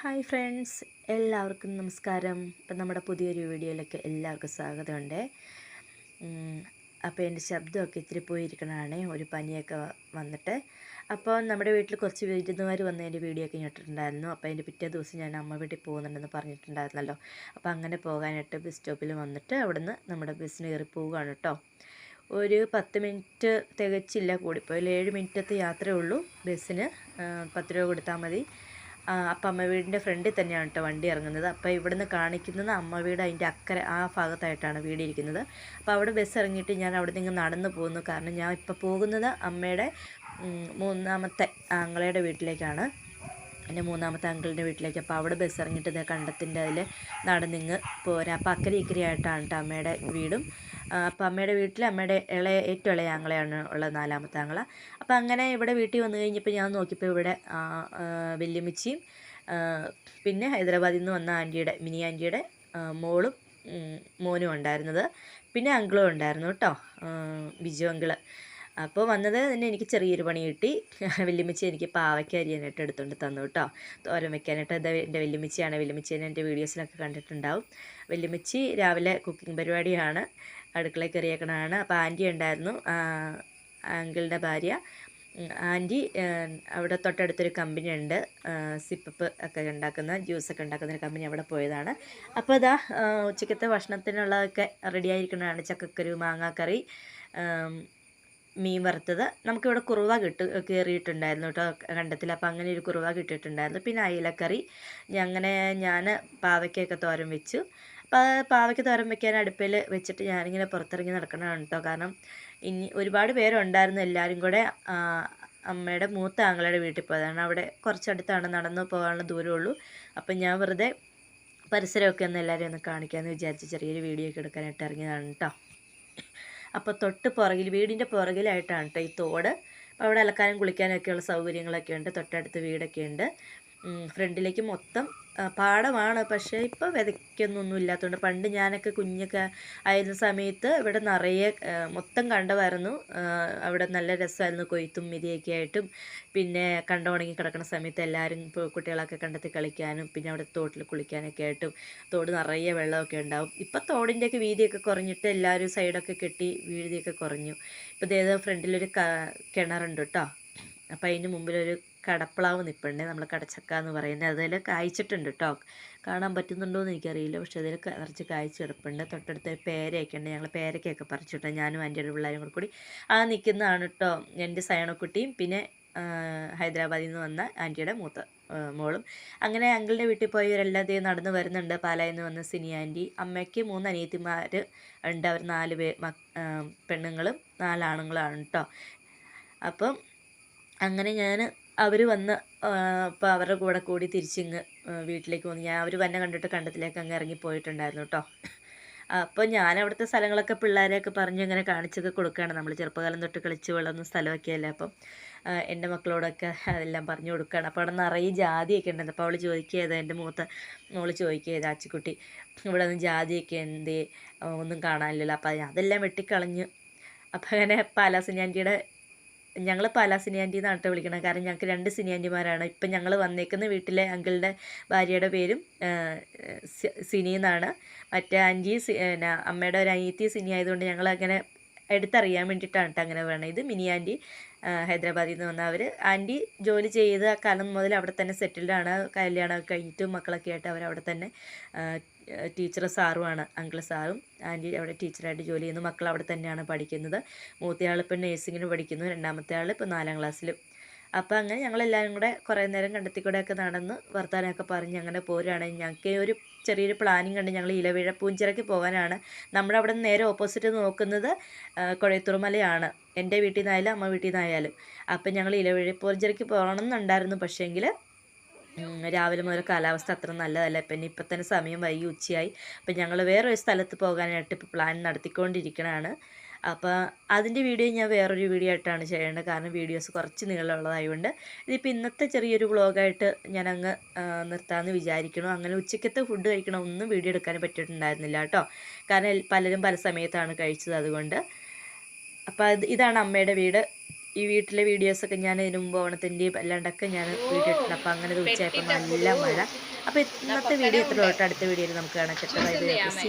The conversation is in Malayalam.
ഹായ് ഫ്രണ്ട്സ് എല്ലാവർക്കും നമസ്കാരം. ഇപ്പം നമ്മുടെ പുതിയൊരു വീഡിയോയിലേക്ക് എല്ലാവർക്കും സ്വാഗതമുണ്ട്. അപ്പോൾ എന്റെ ശബ്ദമൊക്കെ ഇത്തിരി പോയിരിക്കണതാണ്. ഒരു പനിയൊക്കെ വന്നിട്ട്. അപ്പോൾ നമ്മുടെ വീട്ടിൽ കുറച്ച് വിരുന്നുകാർ വന്ന് എന്റെ വീഡിയോ ഒക്കെ ഇട്ടിട്ടുണ്ടായിരുന്നു. അപ്പോൾ അതിന്റെ പിറ്റേ ദിവസം ഞാൻ അമ്മ വീട്ടിൽ പോകുന്നുണ്ടെന്ന് പറഞ്ഞിട്ടുണ്ടായിരുന്നല്ലോ. അപ്പോൾ അങ്ങനെ പോകാനായിട്ട് ബസ് സ്റ്റോപ്പിൽ വന്നിട്ട് അവിടുന്ന് നമ്മുടെ ബസ്സിന് കയറി പോവുകയാണ് കേട്ടോ. ഒരു പത്ത് മിനിറ്റ് തികച്ചില്ല. കൂടിപ്പോയി. ഏഴ് മിനിറ്റത്തെ യാത്രയേ ഉള്ളൂ ബസ്സിന്. പത്ത് രൂപ കൊടുത്താൽ മതി. അപ്പം അമ്മ വീടിന്റെ ഫ്രണ്ടിൽ തന്നെയാണ് കേട്ടോ വണ്ടി ഇറങ്ങുന്നത്. അപ്പോൾ ഇവിടുന്ന് കാണിക്കുന്നത് അമ്മ വീട് അതിന്റെ അക്കരെ ആ ഭാഗത്തായിട്ടാണ് വീട് ഇരിക്കുന്നത്. അപ്പോൾ അവിടെ ബസ് ഇറങ്ങിയിട്ട് ഞാൻ അവിടെ നിന്ന് നടന്നു പോകുന്നു. കാരണം ഞാൻ ഇപ്പോൾ പോകുന്നത് അമ്മയുടെ മൂന്നാമത്തെ ആങ്ങളയുടെ വീട്ടിലേക്കാണ്. എന്റെ മൂന്നാമത്തെ അങ്കിളിന്റെ വീട്ടിലേക്ക്. അപ്പോൾ അവിടെ ബസ് ഇറങ്ങിയിട്ട് കണ്ടത്തിന്റെ അതിൽ നടന്നിങ്ങ് പോരാ. അപ്പോൾ അക്കരെ ഇക്കരെ ആയിട്ടാണ് കേട്ടോ അമ്മയുടെ വീടും. അപ്പോൾ അമ്മയുടെ വീട്ടിൽ അമ്മയുടെ ഇളയ ഏറ്റവും ഇളയ ആങ്ങളെയാണ് ഉള്ളത് നാലാമത്തെ ആങ്ങള. അപ്പോൾ അങ്ങനെ ഇവിടെ വീട്ടിൽ വന്നു കഴിഞ്ഞപ്പോൾ ഞാൻ നോക്കിയപ്പോൾ ഇവിടെ വല്യമ്മച്ചിയും പിന്നെ ഹൈദരാബാദിൽ നിന്ന് വന്ന ആന്റിയുടെ മിനി ആന്റിയുടെ മോളും മോനും ഉണ്ടായിരുന്നത്. പിന്നെ അങ്കിളും ഉണ്ടായിരുന്നു കേട്ടോ ബിജു അങ്കിൾ. അപ്പോൾ വന്നത് തന്നെ എനിക്ക് ചെറിയൊരു പണി കിട്ടി. വല്യമ്മച്ചി എനിക്ക് പാവയ്ക്ക അരിയാനായിട്ട് എടുത്തുകൊണ്ട് തന്നു കേട്ടോ തോരൻ വെക്കാനായിട്ട് അത് എന്റെ വല്യമ്മച്ചിയാണ് വല്യമ്മച്ചീനെ എന്റെ വീഡിയോസിലൊക്കെ കണ്ടിട്ടുണ്ടാവും. വല്യമ്മച്ചി രാവിലെ കുക്കിംഗ് പരിപാടിയാണ്. അടുക്കളയിൽ കയറിയേക്കണതാണ്. അപ്പോൾ ആന്റി ഉണ്ടായിരുന്നു. അങ്കിളുടെ ഭാര്യ. ആന്റി അവിടെ തൊട്ടടുത്തൊരു കമ്പനി ഉണ്ട് സിപ്പപ്പ് ഒക്കെ ഉണ്ടാക്കുന്ന ജ്യൂസൊക്കെ ഉണ്ടാക്കുന്ന ഒരു കമ്പനി അവിടെ പോയതാണ്. അപ്പോൾ ആ, ഉച്ചക്കത്തെ ഭക്ഷണത്തിനുള്ളതൊക്കെ റെഡി ആയിരിക്കുന്നതാണ് ചക്കക്കുരു മാങ്ങാക്കറി മീൻ വറുത്തത്. നമുക്കിവിടെ കുറുവ കിട്ടു കയറിയിട്ടുണ്ടായിരുന്നു കേട്ടോ കണ്ടത്തിൽ. അപ്പോൾ അങ്ങനെ ഒരു കുറുവ കിട്ടിയിട്ടുണ്ടായിരുന്നു. പിന്നെ അയിലക്കറി. അങ്ങനെ ഞാൻ പാവയ്ക്കൊക്കെ തോരം വെച്ചു. അപ്പോൾ പാവയ്ക്ക് തോരം വെക്കാൻ അടുപ്പിൽ വെച്ചിട്ട് ഞാനിങ്ങനെ പുറത്തിറങ്ങി നടക്കണതാണ് കേട്ടോ. കാരണം ഇനി ഒരുപാട് പേരുണ്ടായിരുന്നു എല്ലാവരും കൂടെ. അമ്മയുടെ മൂത്ത ആങ്ങളുടെ വീട്ടിൽ പോയതാണ്. അവിടെ കുറച്ചടുത്താണ് നടന്നു പോകാനുള്ള ദൂരമുള്ളൂ. അപ്പം ഞാൻ വെറുതെ പരിസരമൊക്കെ ഒന്ന് എല്ലാവരെയും ഒന്ന് കാണിക്കാമെന്ന് വിചാരിച്ച് ചെറിയൊരു വീഡിയോ ഒക്കെ എടുക്കാനായിട്ട് ഇറങ്ങിയതാണ് കേട്ടോ. അപ്പോൾ തൊട്ട് പുറകിൽ വീടിന്റെ പുറകിലായിട്ടാണ് കേട്ടോ ഈ തോട്. അപ്പോൾ അവിടെ അലക്കാനും കുളിക്കാനും ഒക്കെയുള്ള സൗകര്യങ്ങളൊക്കെ ഉണ്ട്. തൊട്ടടുത്ത് വീടൊക്കെ ഉണ്ട്. ഫ്രണ്ടിലേക്ക് മൊത്തം പാടമാണ്. പക്ഷേ ഇപ്പോൾ വിതയ്ക്കുന്നൊന്നും ഇല്ലാത്തതുകൊണ്ട് പണ്ട് ഞാനൊക്കെ കുഞ്ഞൊക്കെ ആയിരുന്ന സമയത്ത് ഇവിടെ നിറയെ മൊത്തം കണ്ടമായിരുന്നു. അവിടെ നല്ല രസമായിരുന്നു. കൊയ്ത്തും മിതിയൊക്കെ ആയിട്ടും. പിന്നെ കണ്ട ഉണങ്ങി കിടക്കുന്ന സമയത്ത് എല്ലാവരും ഇപ്പോൾ കുട്ടികളൊക്കെ കണ്ടെത്തി കളിക്കാനും പിന്നെ അവിടെ തോട്ടിൽ കുളിക്കാനൊക്കെ ആയിട്ടും തോട് നിറയെ വെള്ളമൊക്കെ ഉണ്ടാവും. ഇപ്പം തോടിന്റെയൊക്കെ വീതിയൊക്കെ കുറഞ്ഞിട്ട് എല്ലാവരും സൈഡൊക്കെ കെട്ടി വീതിയൊക്കെ കുറഞ്ഞു. ഇപ്പോൾ ഇതേത് ഫ്രണ്ടിലൊരു കിണറുണ്ട് കേട്ടോ. അപ്പം അതിന് മുമ്പിലൊരു കടപ്പ്ളാവ് നിൽപ്പുണ്ട് നമ്മൾ കടച്ചക്ക എന്ന് പറയുന്നത്. അതിൽ കായ്ച്ചിട്ടുണ്ട് കേട്ടോ കാണാൻ പറ്റുന്നുണ്ടോ എന്ന് എനിക്കറിയില്ല. പക്ഷേ അതിൽ നിറച്ച് കായ്ച്ച് കിടപ്പുണ്ട്. തൊട്ടടുത്ത് പേരയൊക്കെ ഉണ്ട്. ഞങ്ങൾ പേരയ്ക്കൊക്കെ പറിച്ചിട്ടോ ഞാനും എന്റെ ഒരു പിള്ളേരും കൂടെ കൂടി. ആ നിൽക്കുന്നതാണ് കേട്ടോ എന്റെ സയണക്കുട്ടിയും. പിന്നെ ഹൈദരാബാദിൽ നിന്ന് വന്ന ആന്റിയുടെ മൂത്ത മോളും. അങ്ങനെ അങ്കിളിന്റെ വീട്ടിൽ പോയവരെല്ലാം ദേ നടന്ന് വരുന്നുണ്ട്. പാലായിൽ നിന്ന് വന്ന സിനി ആന്റി അമ്മയ്ക്ക് മൂന്ന് അനിയത്തിമാർ ഉണ്ട്. അവർ നാല് പേ പെണ്ണുങ്ങളും നാലാണുങ്ങളാണ് കേട്ടോ അപ്പം അങ്ങനെ ഞാൻ അവർ വന്ന് അപ്പോൾ അവരുടെ കൂടെ കൂടി തിരിച്ചിങ്ങ് വീട്ടിലേക്ക് വന്നു. ഞാൻ അവർ വന്നെ കണ്ടിട്ട് കണ്ടത്തിലേക്ക് അങ്ങ് ഇറങ്ങി പോയിട്ടുണ്ടായിരുന്നു കേട്ടോ അപ്പോൾ ഞാൻ അവിടുത്തെ സ്ഥലങ്ങളൊക്കെ പിള്ളേരെയൊക്കെ പറഞ്ഞ് ഇങ്ങനെ കാണിച്ചൊക്കെ കൊടുക്കുകയാണ് നമ്മൾ ചെറുപ്പകാലം തൊട്ട് കളിച്ച് വളർന്ന സ്ഥലമൊക്കെ അല്ലേ അപ്പം എന്റെ മക്കളോടൊക്കെ അതെല്ലാം പറഞ്ഞു കൊടുക്കുകയാണ് അപ്പോൾ അവിടെ നിറയെ ജാതിയൊക്കെ ഉണ്ടായിരുന്നു അപ്പോൾ അവൾ ചോദിക്കുക എന്റെ മൂത്ത മോൾ ചോദിക്കുക ആച്ചിക്കുട്ടി ഇവിടെ നിന്ന് ജാതിയൊക്കെ എന്തേ? ഒന്നും കാണാനില്ലല്ലോ. അപ്പോൾ അതെല്ലാം വെട്ടിക്കളഞ്ഞ് അപ്പോൾ അങ്ങനെ പാലാസിനാന്റിയുടെ ഞങ്ങൾ പല സിനിയാന്റി എന്നാണ് കേട്ടോ കാരണം ഞങ്ങൾക്ക് രണ്ട് സിനിയാന്റിമാരാണ് ഇപ്പം ഞങ്ങൾ വന്നേക്കുന്ന വീട്ടിലെ അങ്കിളുടെ ഭാര്യയുടെ പേരും സിനി എന്നാണ് മറ്റേ ആന്റി സി- അമ്മയുടെ ഒരു അനിയത്തി സിനി ആയതുകൊണ്ട് ഞങ്ങൾ അങ്ങനെ എടുത്തറിയാൻ വേണ്ടിയിട്ടാണ് കേട്ടോ അങ്ങനെ വേണം ഇത് മിനി ആന്റി ഹൈദരാബാദിൽ നിന്ന് വന്ന അവർ ആന്റി ജോലി ചെയ്ത കാലം മുതൽ അവിടെ തന്നെ സെറ്റിൽഡ് ആണ്. കല്യാണമൊക്കെ കഴിഞ്ഞിട്ട് മക്കളൊക്കെ ആയിട്ട് അവരവിടെ തന്നെ ടീച്ചർ സാറുമാണ് അങ്കിൾ സാറും. ആന്റി അവിടെ ടീച്ചറായിട്ട് ജോലി ചെയ്യുന്നു. മക്കൾ അവിടെ തന്നെയാണ് പഠിക്കുന്നത്. മൂത്തയാൾ ഇപ്പം നേഴ്സിങ്ങിന് പഠിക്കുന്നു. രണ്ടാമത്തെ ആൾ ഇപ്പം നാലാം ക്ലാസ്സിലും അപ്പോൾ അങ്ങനെ ഞങ്ങളെല്ലാവരും കൂടെ കുറേ നേരം കണ്ടെത്തി കൂടെയൊക്കെ നടന്ന് വർത്താനമൊക്കെ പറഞ്ഞ് അങ്ങനെ പോരുകയാണ് ഞങ്ങൾക്ക് ഒരു ചെറിയൊരു പ്ലാനിങ് ഉണ്ട്. ഞങ്ങൾ ഇലവിഴ പൂഞ്ചിറയ്ക്ക് പോകാനാണ്. നമ്മുടെ അവിടെ നിന്ന് നേരെ ഓപ്പോസിറ്റ് നോക്കുന്നത് കുഴയത്തുറുമലയാണ് എന്റെ വീട്ടിൽ നിന്നായാലും അമ്മ വീട്ടിൽ നിന്നായാലും അപ്പം ഞങ്ങൾ ഇലവിഴ പൂഞ്ചിറയ്ക്ക് പോകണം എന്നുണ്ടായിരുന്നു പക്ഷേങ്കിൽ രാവിലെ മുതൽ കാലാവസ്ഥ അത്ര നല്ലതല്ല. പിന്നെ ഇപ്പം തന്നെ സമയം വൈകി ഉച്ചയായി. അപ്പം ഞങ്ങൾ വേറൊരു സ്ഥലത്ത് പോകാനായിട്ട് ഇപ്പോൾ പ്ലാൻ നടത്തിക്കൊണ്ടിരിക്കണതാണ് അപ്പോൾ അതിന്റെ വീഡിയോ ഞാൻ വേറൊരു വീഡിയോ ആയിട്ടാണ് ചെയ്യേണ്ടത്. കാരണം വീഡിയോസ് കുറച്ച് നീളമുള്ളതായതുകൊണ്ട് ഇതിപ്പോൾ ഇന്നത്തെ ചെറിയൊരു വ്ളോഗായിട്ട് ഞാൻ അങ്ങ് നിർത്താമെന്ന് വിചാരിക്കണം അങ്ങനെ ഉച്ചക്കത്തെ ഫുഡ് കഴിക്കണം ഒന്നും വീഡിയോ എടുക്കാൻ പറ്റിയിട്ടുണ്ടായിരുന്നില്ല കേട്ടോ. കാരണം പലരും പല സമയത്താണ് കഴിച്ചത് അതുകൊണ്ട്. അപ്പോൾ ഇതാണ് അമ്മയുടെ വീട്. ഈ വീട്ടിലെ വീഡിയോസൊക്കെ ഞാൻ ഇതിനു മുമ്പ് ഓണത്തിന്റെയും അല്ലാണ്ടൊക്കെ ഞാൻ വീഡിയോ ഇട്ടിട്ടുണ്ട് അപ്പോൾ അങ്ങനെ ഉച്ചയായപ്പോൾ നല്ല മഴ. അപ്പോൾ ഇന്നത്തെ വീഡിയോ ഇത്ര അടുത്ത വീഡിയോയിൽ നമുക്ക് കാണാം. ബൈ.